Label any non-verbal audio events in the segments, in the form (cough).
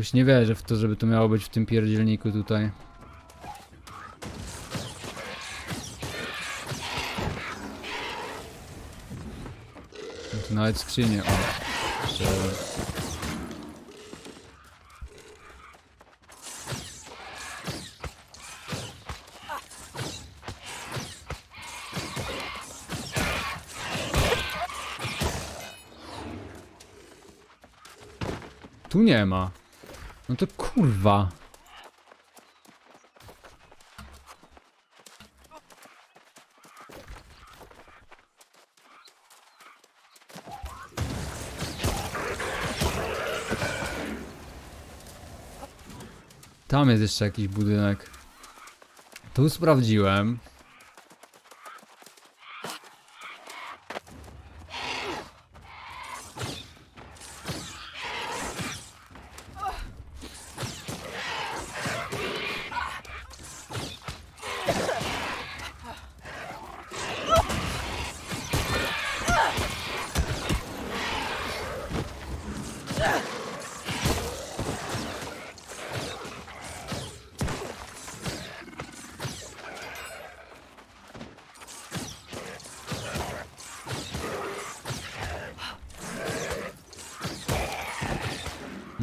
Jakoś nie wierzę w to, żeby to miało być w tym pierdzielniku tutaj. No nawet skrzynie, o. Jeszcze... Tu nie ma. No to kurwa. Tam jest jeszcze jakiś budynek. Tu sprawdziłem.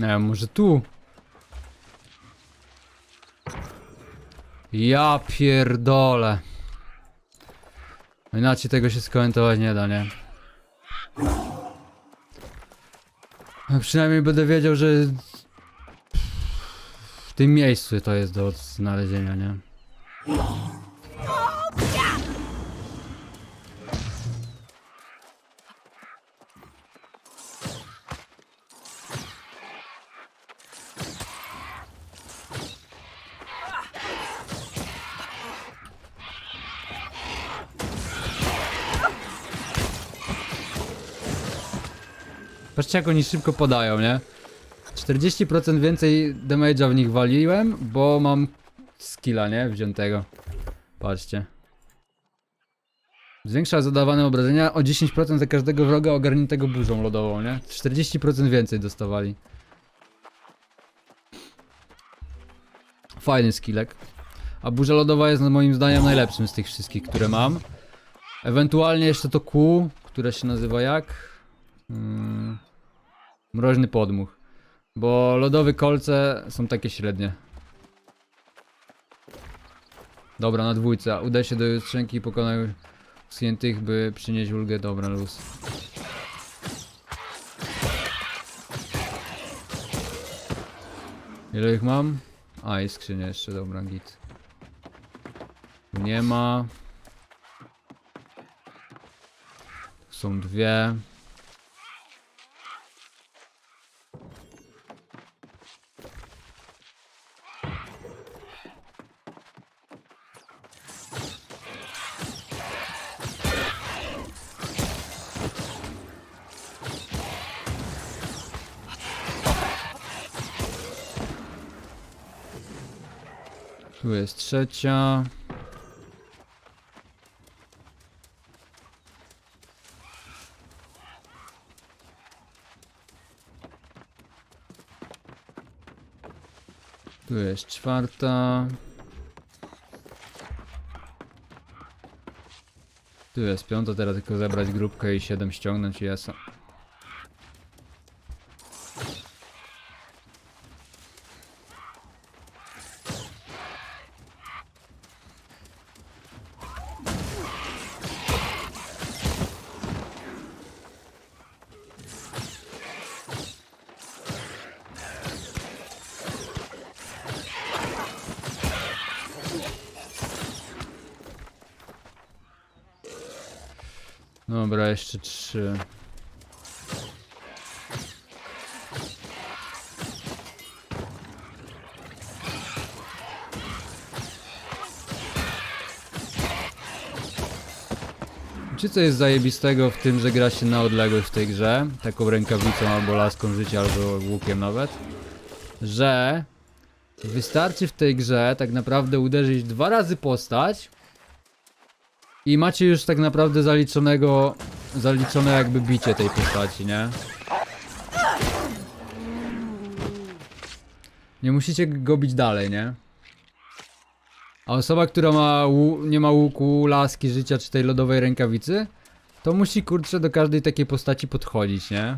Wiem, może tu? Ja pierdolę. Inaczej tego się skomentować nie da, nie? No przynajmniej będę wiedział, że w tym miejscu to jest do znalezienia, nie? Patrzcie jak oni szybko podają, nie? 40% więcej damage'a w nich waliłem, bo mam skilla, nie? Wziętego. Patrzcie. Zwiększa zadawane obrażenia o 10% za każdego wroga ogarniętego burzą lodową, nie? 40% więcej dostawali. Fajny skillek. A burza lodowa jest no, moim zdaniem najlepszym z tych wszystkich, które mam. Ewentualnie jeszcze to kół, które się nazywa jak? Mm, mroźny podmuch. Bo lodowe kolce są takie średnie. Dobra, na dwójce. Udaj się do jutrzenki i pokonaj schniętych, by przynieść ulgę. Dobra, luz. Ile ich mam? A, i skrzynia jeszcze, dobra, git. Nie ma. Są dwie. Tu jest trzecia. Tu jest czwarta. Tu jest piąta, teraz tylko zebrać grupkę i 7 ściągnąć i jest. Dobra, jeszcze trzy. Czy co jest zajebistego w tym, że gra się na odległość w tej grze? Taką rękawicą albo laską życia, albo łukiem nawet. Że wystarczy w tej grze tak naprawdę uderzyć dwa razy postać i macie już tak naprawdę zaliczonego, zaliczone jakby bicie tej postaci, nie? Nie musicie go bić dalej, nie? A osoba, która ma nie ma łuku, laski, życia czy tej lodowej rękawicy, to musi kurczę do każdej takiej postaci podchodzić, nie?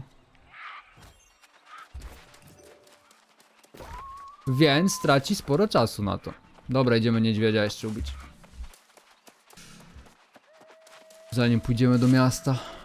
Więc traci sporo czasu na to. Dobra, idziemy niedźwiedzia jeszcze ubić. Zanim pójdziemy do miasta.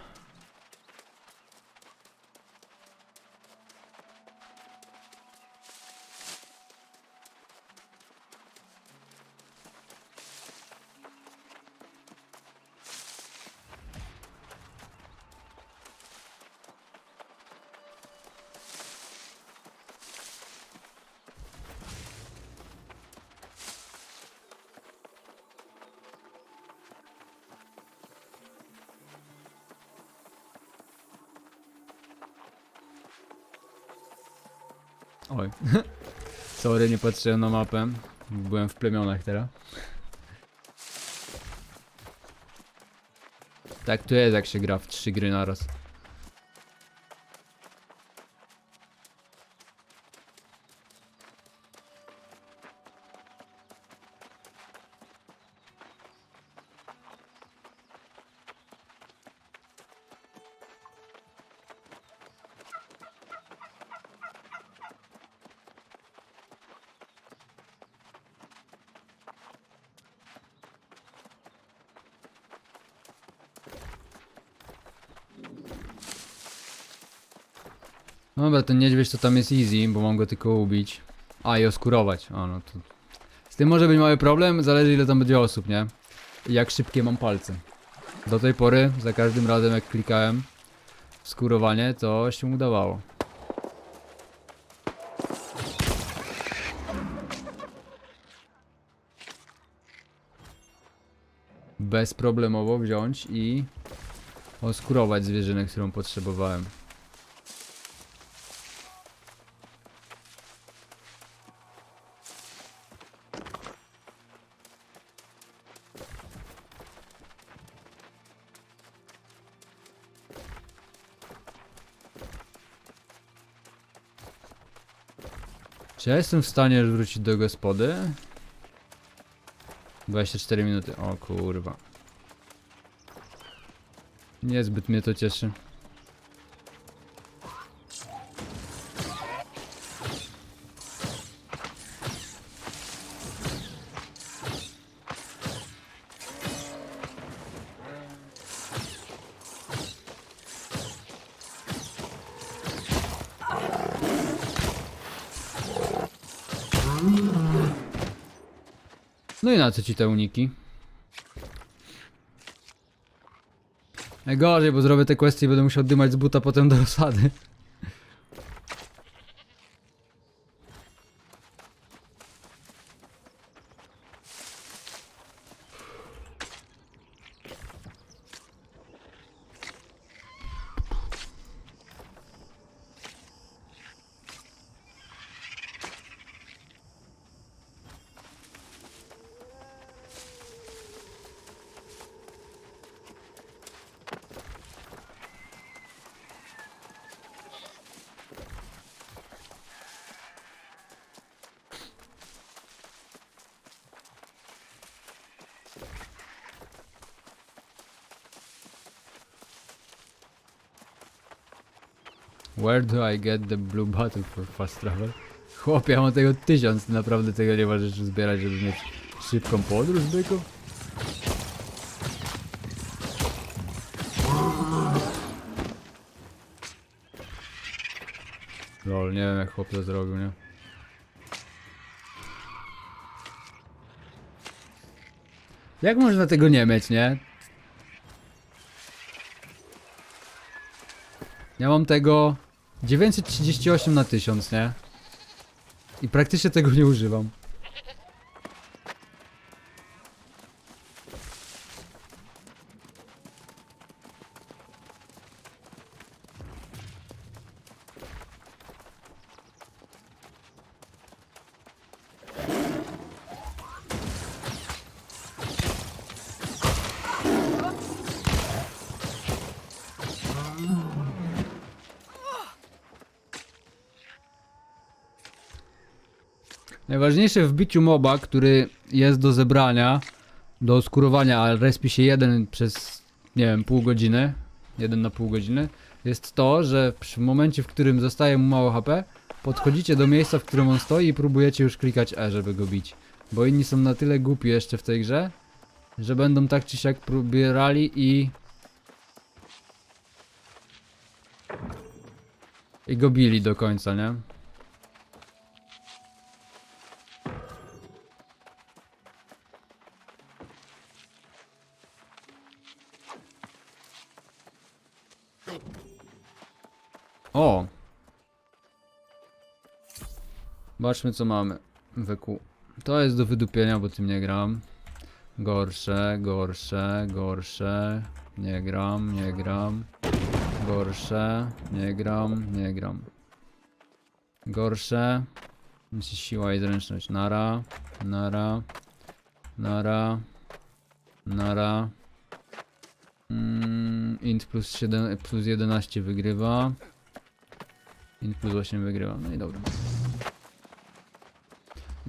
Nie patrzyłem na mapę. Byłem w plemionach teraz. Tak to jest jak się gra w trzy gry naraz. Ten niedźwiedź to tam jest easy, bo mam go tylko ubić. A i oskurować. O, no to... Z tym może być mały problem, zależy ile tam będzie osób, nie? I jak szybkie mam palce. Do tej pory, za każdym razem jak klikałem w skurowanie, to się udawało. Bezproblemowo wziąć i oskurować zwierzynę, którą potrzebowałem. Czy ja jestem w stanie wrócić do gospody? 24 minuty. O kurwa. Niezbyt mnie to cieszy. No i na co ci te uniki? Najgorzej, bo zrobię te kwestie i będę musiał dymać z buta potem do osady. Where do I get the blue bottle for fast travel? Chłopie, ja mam tego tysiąc, naprawdę tego nie możesz zbierać, żeby mieć szybką podróż, byku? Lol, nie wiem jak chłop to zrobił, nie? Jak można tego nie mieć, nie? Ja mam tego 938 na 1000, nie? I praktycznie tego nie używam. Najważniejsze w biciu moba, który jest do zebrania, do skurowania, ale respi się jeden przez, nie wiem, pół godziny, jeden na pół godziny, jest to, że przy momencie, w którym zostaje mu mało HP, podchodzicie do miejsca, w którym on stoi i próbujecie już klikać E, żeby go bić. Bo inni są na tyle głupi jeszcze w tej grze, że będą tak czy siak próbierali i... I go bili do końca, nie? Zobaczmy co mamy. WQ. To jest do wydupienia, bo tym nie gram. Gorsze, gorsze, gorsze. Nie gram, nie gram. Gorsze, nie gram, nie gram. Gorsze. Myślę siła i zręczność. Nara, nara, nara, nara. Mm, int plus, 7, plus 11 wygrywa. Int plus 8 wygrywa. No i dobra.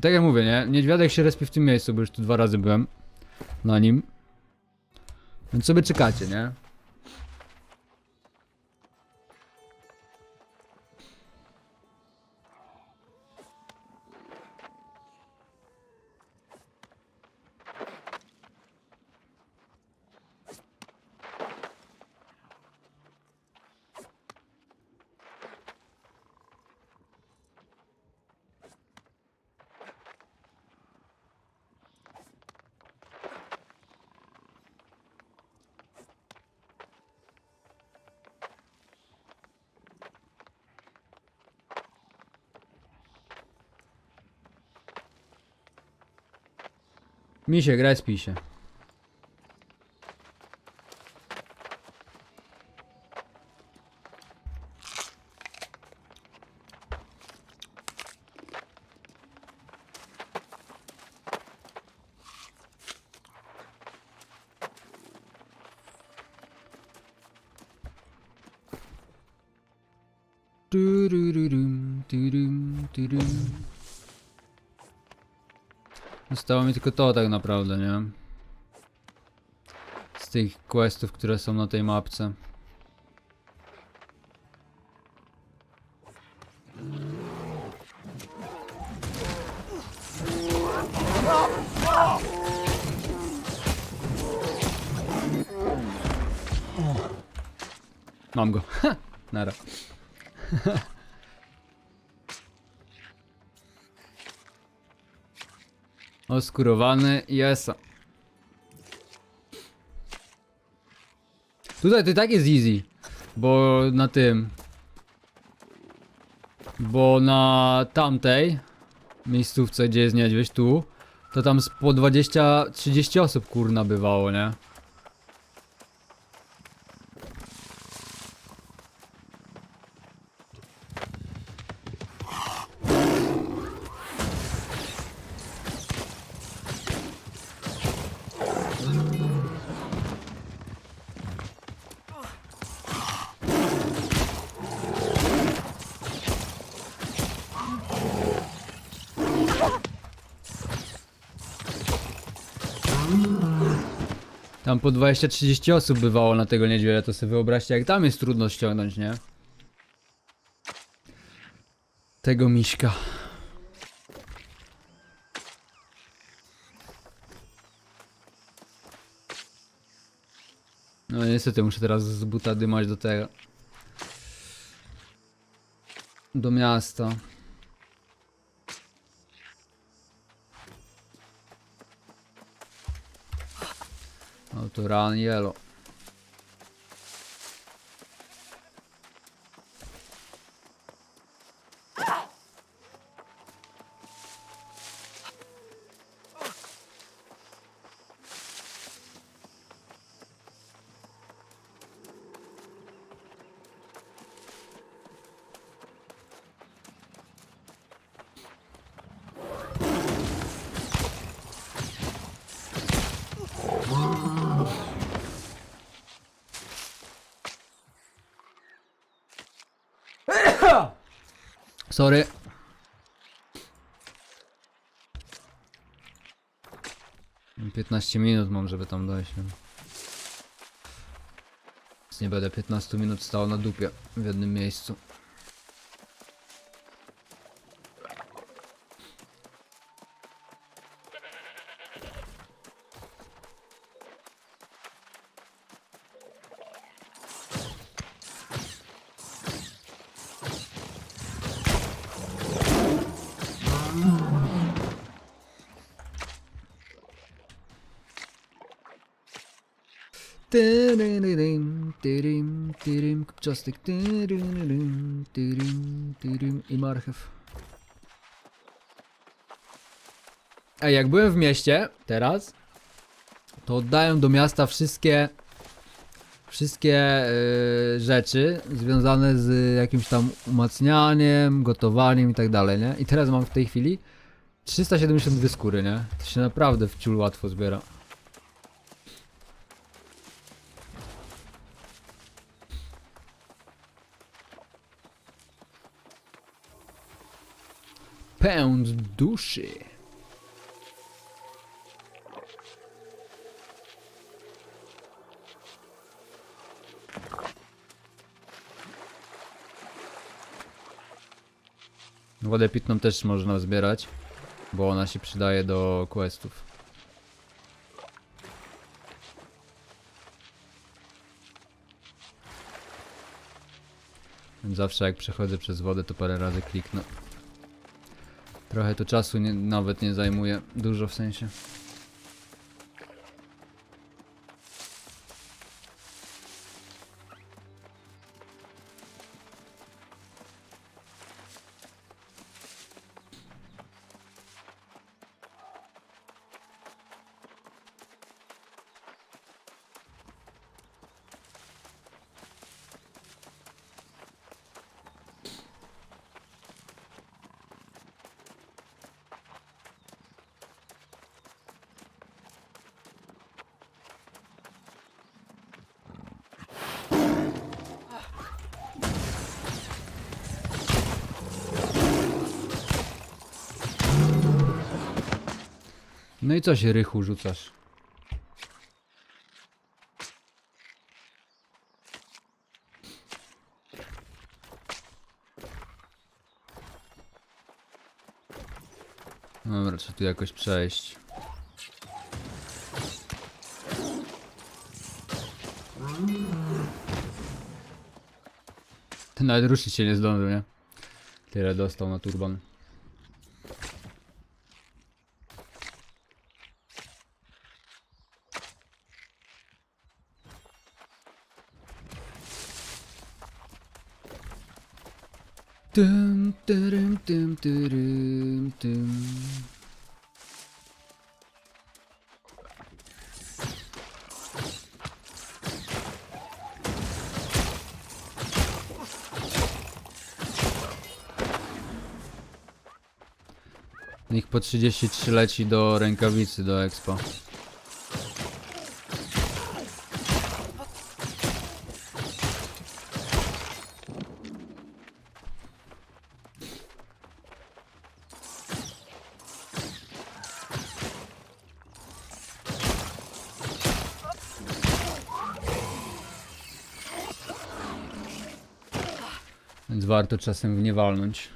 Tak jak mówię, nie? Niedźwiadek się respi w tym miejscu, bo już tu dwa razy byłem na nim. Więc sobie czekacie, nie? Миша, играй с пищей. Doo doo doo doo doo doo doo. Zostało mi tylko to tak naprawdę, nie? Z tych questów, które są na tej mapce. Oskurowany, jest. Tutaj to i tak jest easy, bo na tym. Bo na tamtej miejscówce, gdzie jest niedźwiedź, tu, to tam po 20-30 osób kurna bywało, nie? Tam po 20-30 osób bywało na tego niedźwiedzia, to sobie wyobraźcie jak tam jest trudno ściągnąć, nie? Tego miśka. No niestety muszę teraz z buta dymać do tego. Do miasta. To run Sorry. Piętnaście minut mam, żeby tam dojść. Więc nie będę 15 minut stał na dupie w jednym miejscu. Tyrim i marchew. A jak byłem w mieście teraz, to oddają do miasta wszystkie wszystkie y, rzeczy związane z jakimś tam umacnianiem, gotowaniem i tak dalej, nie? I teraz mam w tej chwili 372 skóry, nie? To się naprawdę w ciul łatwo zbiera. Pęd duszy. Wodę pitną też można zbierać, bo ona się przydaje do questów. Zawsze jak przechodzę przez wodę, to parę razy kliknę. Trochę to czasu nie, nawet nie zajmuje. Dużo w sensie. No i co się rychu rzucasz? Dobra, trzeba tu jakoś przejść. Ten nawet ruszyć się nie zdążył, nie? Tyle dostał na turban. Tym, tyrym. Niech po 33 leci do rękawicy, do expo. Więc warto czasem w nie walnąć.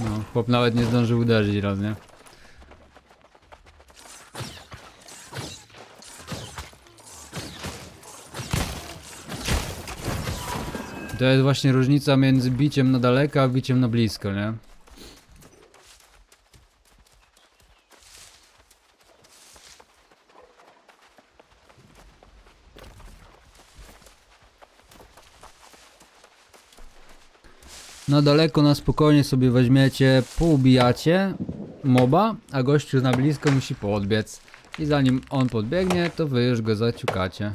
No, chłop nawet nie zdążył uderzyć raz, nie? To jest właśnie różnica między biciem na daleko, a biciem na blisko, nie? Na daleko, na spokojnie sobie weźmiecie, poubijacie moba, a gościu na blisko musi podbiec. I zanim on podbiegnie, to wy już go zaciukacie.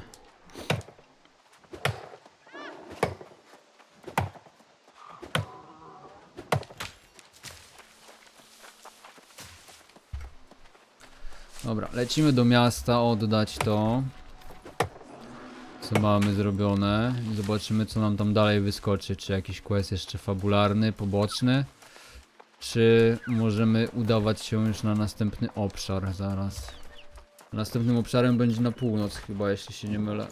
Dobra, lecimy do miasta oddać to co mamy zrobione. I zobaczymy co nam tam dalej wyskoczy, czy jakiś quest jeszcze fabularny, poboczny? Czy możemy udawać się już na następny obszar? Zaraz. Następnym obszarem będzie na północ chyba, jeśli się nie mylę.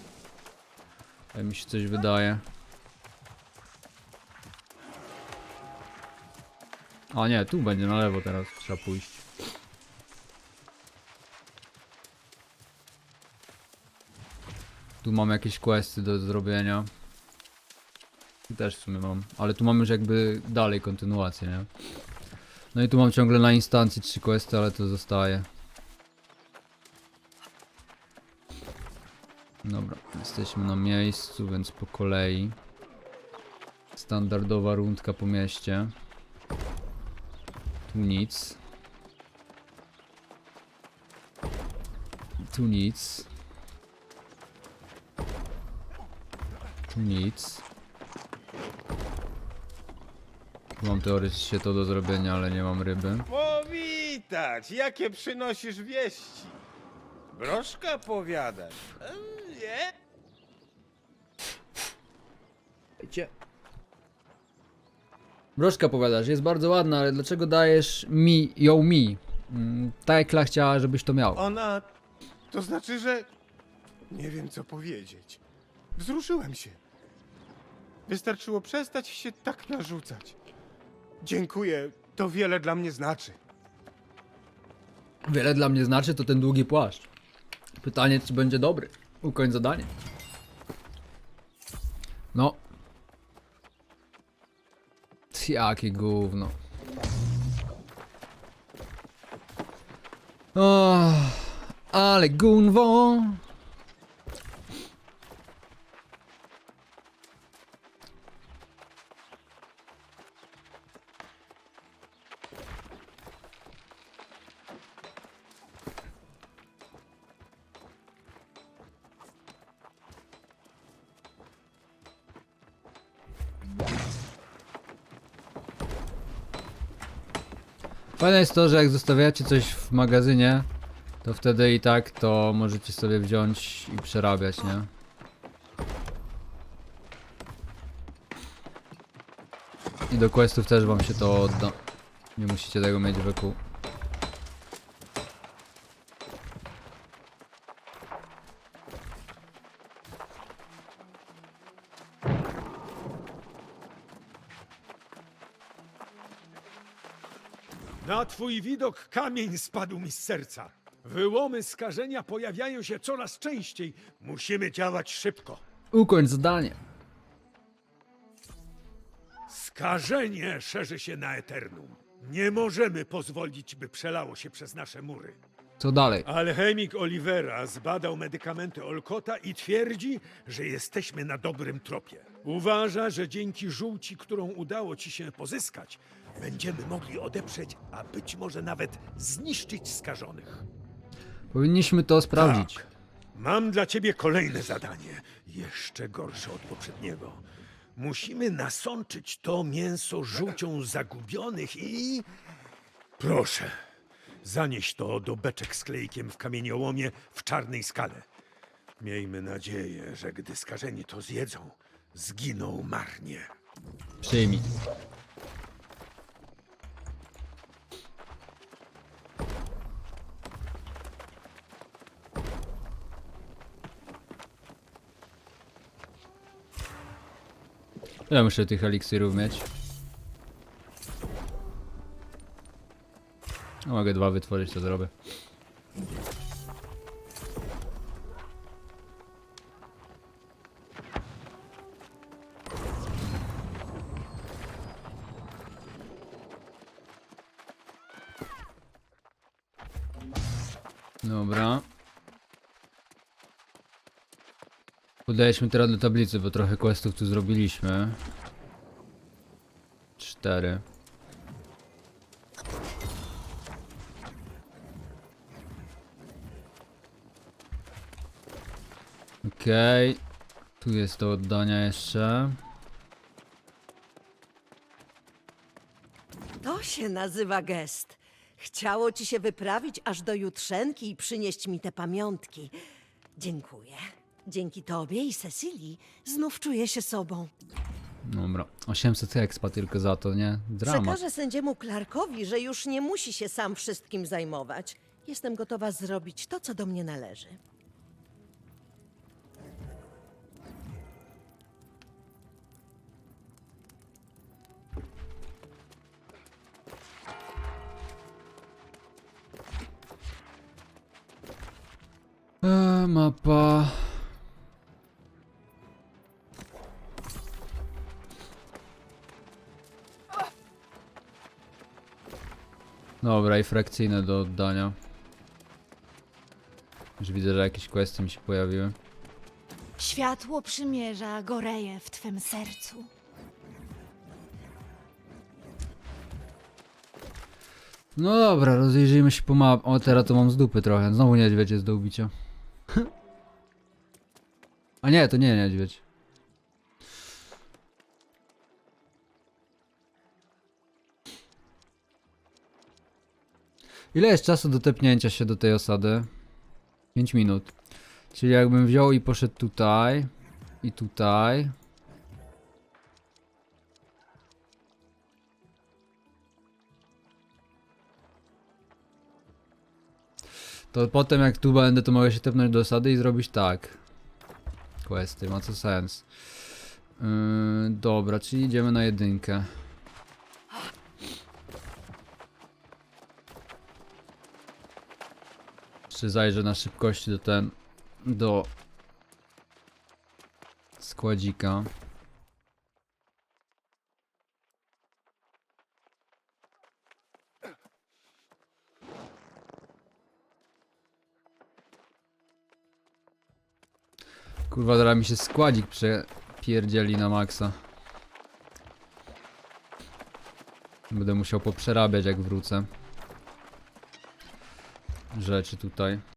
Tak mi się coś wydaje. A nie, tu będzie na lewo teraz trzeba pójść Tu mam jakieś questy do zrobienia. Też w sumie mam, ale tu mam już jakby dalej kontynuację, nie? No i tu mam ciągle na instancji trzy questy, ale to zostaje. Dobra, jesteśmy na miejscu, więc po kolei. Standardowa rundka po mieście. Tu nic. Tu nic. Nic. Mam teoretycznie to do zrobienia, ale nie mam ryby. Powitać! Jakie przynosisz wieści? Broszka powiadasz? Em, Nie? Broszka powiadasz, jest bardzo ładna, ale dlaczego dajesz mi, ją mi? Mm, Ta Ekla chciała, żebyś to miał. Ona... To znaczy, że... Nie wiem, co powiedzieć. Wzruszyłem się. Wystarczyło przestać się tak narzucać. Dziękuję, to wiele dla mnie znaczy. Wiele dla mnie znaczy to ten długi płaszcz. Pytanie, czy będzie dobry. Ukończ zadanie. No. Jakie gówno. O, ale gunwo. Fajne jest to, że jak zostawiacie coś w magazynie, to wtedy i tak to możecie sobie wziąć i przerabiać, nie? I do questów też wam się to odda. Nie musicie tego mieć wokół. Na twój widok kamień spadł mi z serca. Wyłomy skażenia pojawiają się coraz częściej. Musimy działać szybko. Ukończ zadanie. Skażenie szerzy się na Eternum. Nie możemy pozwolić, by przelało się przez nasze mury. Co dalej? Alchemik Olivera zbadał medykamenty Olkota i twierdzi, że jesteśmy na dobrym tropie. Uważa, że dzięki żółci, którą udało ci się pozyskać, będziemy mogli odeprzeć, a być może nawet zniszczyć skażonych. Powinniśmy to sprawdzić. Tak. Mam dla ciebie kolejne zadanie, jeszcze gorsze od poprzedniego. Musimy nasączyć to mięso żółcią zagubionych i... Proszę, zanieś to do beczek z klejkiem w kamieniołomie w czarnej skale. Miejmy nadzieję, że gdy skażeni to zjedzą, zginą marnie. Przyjmij. Ja muszę tych eliksirów mieć. A mogę dwa wytworzyć, to zrobię. Podajemy teraz do tablicy, bo trochę questów tu zrobiliśmy. cztery. Okej. Tu jest do oddania jeszcze. To się nazywa gest. Chciało ci się wyprawić aż do Jutrzenki i przynieść mi te pamiątki. Dziękuję. Dzięki tobie i Cecilii znów czuję się sobą. Dobra. 800 expa tylko za to, nie? Dramat. Przekażę sędziemu Clarkowi, że już nie musi się sam wszystkim zajmować. Jestem gotowa zrobić to, co do mnie należy. Eee, mapa. Dobra, i frakcyjne do oddania. Już widzę, że jakieś questy mi się pojawiły. Światło przymierza goreje w twym sercu. No dobra, rozejrzyjmy się po map. O, teraz to mam z dupy trochę. Znowu niedźwiedź jest do ubicia. (laughs) A nie, to nie niedźwiedź. Ile jest czasu do tepnięcia się do tej osady? 5 minut. Czyli jakbym wziął i poszedł tutaj i tutaj. To potem jak tu będę, to mogę się tepnąć do osady i zrobić tak. Questy, ma to sens. Yy, dobra, czyli idziemy na jedynkę. Jeszcze zajrzę na szybkości do ten... do... składzika. Kurwa, zaraz mi się składzik przepierdzieli na maksa. Będę musiał poprzerabiać jak wrócę. Rzeczy tutaj.